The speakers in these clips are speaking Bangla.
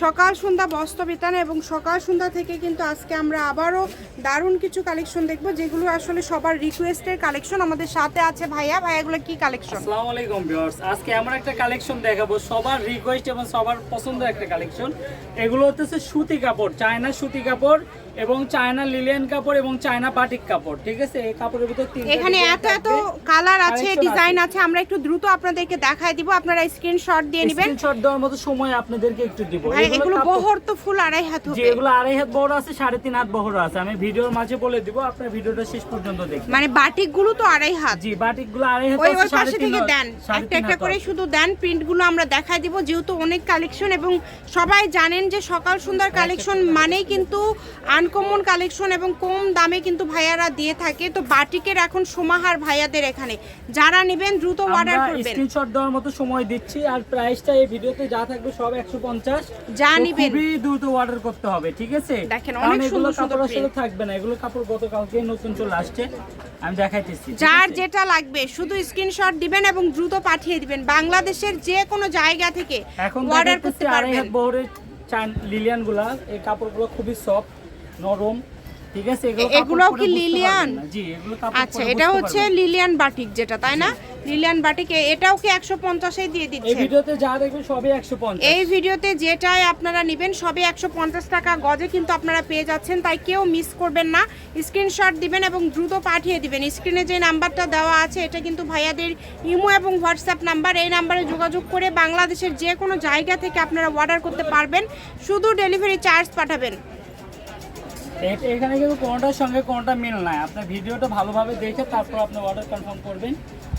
সকাল সন্ধ্যা বস্ত্র বিতান এবং সকাল সন্ধ্যা থেকে কিন্তু আজকে আমরা আবারও দারুণ কিছু কালেকশন দেখব যেগুলো আসলে সবার রিকোয়েস্টের কালেকশন আমাদের সাথে আছে ভাইয়া। ভাইয়াগুলো কি কালেকশন? আসসালামু আলাইকুম ভিউয়ার্স আজকে আমরা একটা কালেকশন দেখাবো সবার রিকোয়েস্ট এবং সবার পছন্দের একটা কালেকশন। এগুলো হচ্ছে সুতি কাপড় চায়না সুতি কাপড় এবং চায়না লিলিয়ান কাপড় এবং চায়না বাটিক কাপড় ঠিক আছে? এই কাপড়ের ভিতর তিনটা এখানে এত এত কালার আছে ডিজাইন আছে। আমরা একটু দ্রুত আপনাদেরকে দেখায় দিব আপনারা স্ক্রিনশট দিয়ে নেবেন। স্ক্রিনশট দেওয়ার মতো সময় আপনাদেরকে একটু দিব। এগুলো বহর তো ফুল আড়াই হাত হবে। এগুলো আড়াই হাত বড় আছে সাড়ে তিন হাত বড় আছে। আমি ভিডিওর মাঝে বলে দিব আপনার ভিডিওটা শেষ পর্যন্ত দেখবেন। মানে বাটিকগুলো তো আড়াই হাত। জি বাটিকগুলো আড়াই হাত ওই পাশে থেকে দেন। একটা একটা করে শুধু দেন প্রিন্টগুলো আমরা দেখাই দিব যেহেতু অনেক কালেকশন এবং সবাই জানেন যে সকাল সুন্দর কালেকশন মানেই কিন্তু আনকমন কালেকশন এবং কম দামে কিন্তু ভাইয়ারা দিয়ে থাকে। তো বাটিকের এখন সমাহার ভাইয়াদের এখানে। যারা নেবেন দ্রুত অর্ডার করবেন। স্ক্রিনশট দেওয়ার মতো সময় দিচ্ছি আর প্রাইসটা এই ভিডিওতে যা থাকবে সব 150 যা নিবেন। খুবই দ্রুত অর্ডার করতে হবে ঠিক আছে? দেখেন, অনেক সুন্দর সুন্দর কাপড় থাকবে না এগুলো কাপড় গতকালকে নতুন চলে আসছে আমি দেখাইতেছি যার যেটা লাগবে শুধু স্ক্রিনশট দিবেন এবং দ্রুত পাঠিয়ে দিবেন। বাংলাদেশের যে কোনো জায়গা থেকে অর্ডার করতে পারবেন। বহরের চান লিলিয়ানগুলা এই কাপড়গুলো খুবই সফট নরম ঠিক আছে? এগুলো কি লিলিয়ান? জি এগুলো কাপড় আচ্ছা এটা হচ্ছে লিলিয়ান বাটিক যেটা তাই না? লিলিয়ান বাটিক এ- এটাও কি একশো পঞ্চাশে দিয়ে দিচ্ছে এই ভিডিওতে যা দেখবেন সবই 150 এই ভিডিওতে যেটাই আপনারা নেবেন সবই একশো পঞ্চাশ টাকা গজে কিন্তু আপনারা পেয়ে যাচ্ছেন তাই কেউ মিস করবেন না। স্ক্রিনশট দিবেন এবং দ্রুত পাঠিয়ে দিবেন। স্ক্রিনে যে নাম্বারটা দেওয়া আছে এটা কিন্তু ভাইয়াদের ইমো এবং হোয়াটসঅ্যাপ নাম্বার। এই নাম্বারে যোগাযোগ করে বাংলাদেশের যে কোনো জায়গা থেকে আপনারা অর্ডার করতে পারবেন। শুধু ডেলিভারি চার্জ পাঠাবেন। এ- এখানে কিন্তু কোনোটার সঙ্গে কোনোটা মিল নাই। আপনার ভিডিওটা ভালোভাবে দেখে তারপর আপনি অর্ডার কনফার্ম করবেন।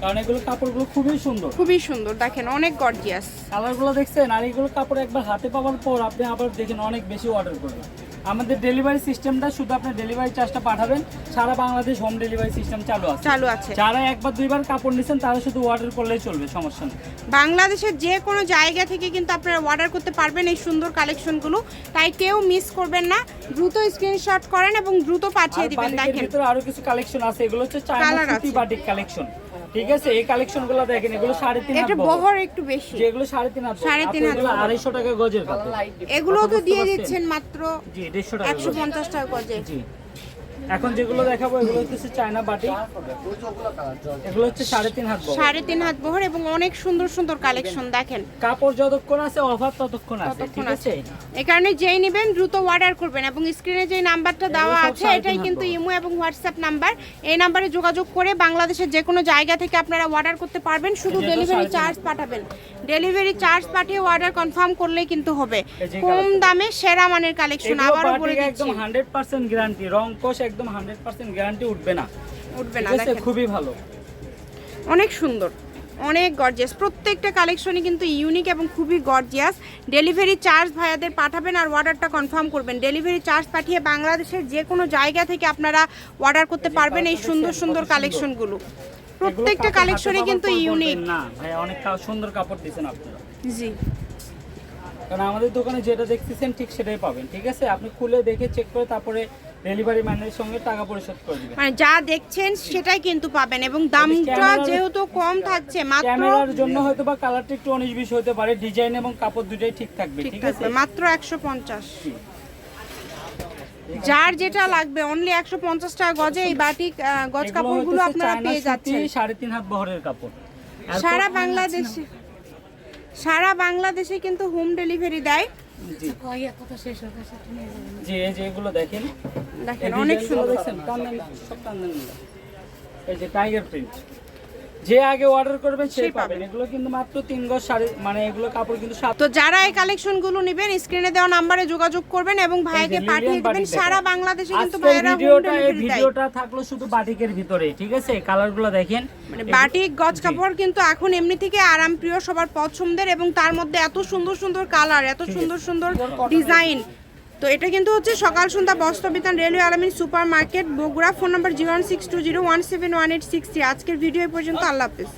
কারণ এগুলো কাপড়গুলো খুবই সুন্দর। খুবই সুন্দর। দেখেন অনেক গর্জিয়াস কালারগুলো দেখছেন আর এগুলো কাপড় একবার হাতে পাওয়ার পর আপনি আবার দেখেন অনেক বেশি অর্ডার করবেন। আমাদের ডেলিভারি সিস্টেমটা শুধু আপনি ডেলিভারি চার্জটা পাঠাবেন সারা বাংলাদেশ হোম ডেলিভারি সিস্টেম চালু আছে। চালু আছে। যারা একবার দুইবার কাপড় নিছেন তারা শুধু অর্ডার করলেই চলবে সমস্যা নেই। বাংলাদেশের যে কোনো জায়গা থেকে কিন্তু আপনারা অর্ডার করতে পারবেন এই সুন্দর কালেকশনগুলো তাই কেউ মিস করবেন না। দ্রুত স্ক্রিনশট করেন এবং দ্রুত পাঠিয়ে দিবেন দেখেন। ভিতরে আরও কিছু কালেকশন আছে এগুলো হচ্ছে চায়না সুতি বাটিক কালেকশন ঠিক আছে? এই কালেকশনগুলো দেখেন এগুলো সাড়ে তিন এটা বহর। একটু বেশি। যেগুলো সাড়ে তিন হাত সাড়ে তিন হাত আড়াইশো টাকা গজের এগুলো তো দিয়ে দিচ্ছেন মাত্র জি দেড়শো টাকা একশো পঞ্চাশ টাকা গজে জি। এখন যেগুলো দেখাবো এগুলো হচ্ছে চায়না বাটি। এগুলো হচ্ছে সাড়ে তিন হাত সাড়ে তিন হাত বহর এবং অনেক সুন্দর সুন্দর কালেকশন দেখেন। কাপড় যতক্ষণ আছে অভাব ততক্ষণ আছে ঠিক আছে। এই কারণে যেই নেবেন দ্রুত অর্ডার করবেন এবং স্ক্রিনে যে নাম্বারটা দেওয়া আছে এটাই কিন্তু ইমো এবং হোয়াটসঅ্যাপ নাম্বার। এই নাম্বারে যোগাযোগ করে বাংলাদেশের যে কোনো জায়গা থেকে আপনারা অর্ডার করতে পারবেন। শুধু ডেলিভারি চার্জ পাঠাবেন। ডেলিভারি চার্জ পাঠিয়ে অর্ডার কনফার্ম করলেই কিন্তু হবে। কম দামে সেরা মানের কালেকশন আবারও বলে দিচ্ছি। একদম হান্ড্রেড পার্সেন্ট গ্যারান্টি রং কোষ একদম হান্ড্রেড পার্সেন্ট গ্যারান্টি উঠবে না। উঠবে না খুবই ভালো। অনেক সুন্দর অনেক গর্জিয়াস প্রত্যেকটা কালেকশনই কিন্তু ইউনিক এবং খুবই গর্জিয়াস ডেলিভারি চার্জ ভাইয়াদের পাঠাবেন আর অর্ডারটা কনফার্ম করবেন। ডেলিভারি চার্জ পাঠিয়ে বাংলাদেশের যে কোনো জায়গা থেকে আপনারা অর্ডার করতে পারবেন এই সুন্দর সুন্দর কালেকশনগুলো। প্রত্যেকটা কালেকশনই কিন্তু ইউনিক না ভাই অনেক সুন্দর কাপড় দিয়েছেন আপনারা। জি। কারণ আমাদের দোকানে যেটা দেখতেছেন ঠিক সেটাই পাবেন ঠিক আছে? আপনি খুলে দেখে চেক করে তারপরে ডেলিভারি ম্যানের সঙ্গে টাকা পরিশোধ করে দিবেন। মানে যা দেখছেন সেটাই কিন্তু পাবেন এবং দামটা যেহেতু কম থাকছে মাত্র ক্যামেরার জন্য হয়তো বা কালারটা একটু হতে পারে ডিজাইন এবং কাপড় দুটোই ঠিক থাকবে ঠিক আছে? মাত্র একশো পঞ্চাশ। জি। যার যেটা লাগবে অনলি একশো পঞ্চাশ টাকা গজে এই বাটিক গজ কাপড়গুলো আপনারা পেয়ে যাচ্ছেন। সাড়ে তিন হাত বহরের কাপড়। সারা বাংলাদেশে সারা বাংলাদেশে কিন্তু হোম ডেলিভারি দেয়। জি। জি এই যে এগুলো দেখেন দেখেন অনেক সুন্দর। দেখছেন? এই যে টাইগার প্রিন্ট যে আগে অর্ডার করবেন সেই সেই পাবেন। এগুলো কিন্তু মাত্র তিন গজ সাড়ে মানে এগুলো কাপড় কিন্তু তো যারা এই কালেকশনগুলো নেবেন স্ক্রিনে দেওয়া নাম্বারে যোগাযোগ করবেন এবং ভাইকে পাঠিয়ে দিবেন সারা বাংলাদেশে কিন্তু হোম ভিডিওটা এই ভিডিওটা থাকল শুধু বাটিকের ভিতরে ঠিক আছে? কালারগুলো দেখেন। মানে বাটিক গজ কাপড় কিন্তু এখন এমনি থেকে আরাম প্রিয় সবার পছন্দের এবং তার মধ্যে এত সুন্দর সুন্দর কালার এত সুন্দর সুন্দর ডিজাইন তো এটা কিন্তু হচ্ছে সকাল সন্ধ্যা বস্ত্রবিতান railway Alamin super market Bogura, phone number zero one six two zero one seven one eight six আজকের ভিডিও পর্যন্ত, আল্লাহ হাফিজ।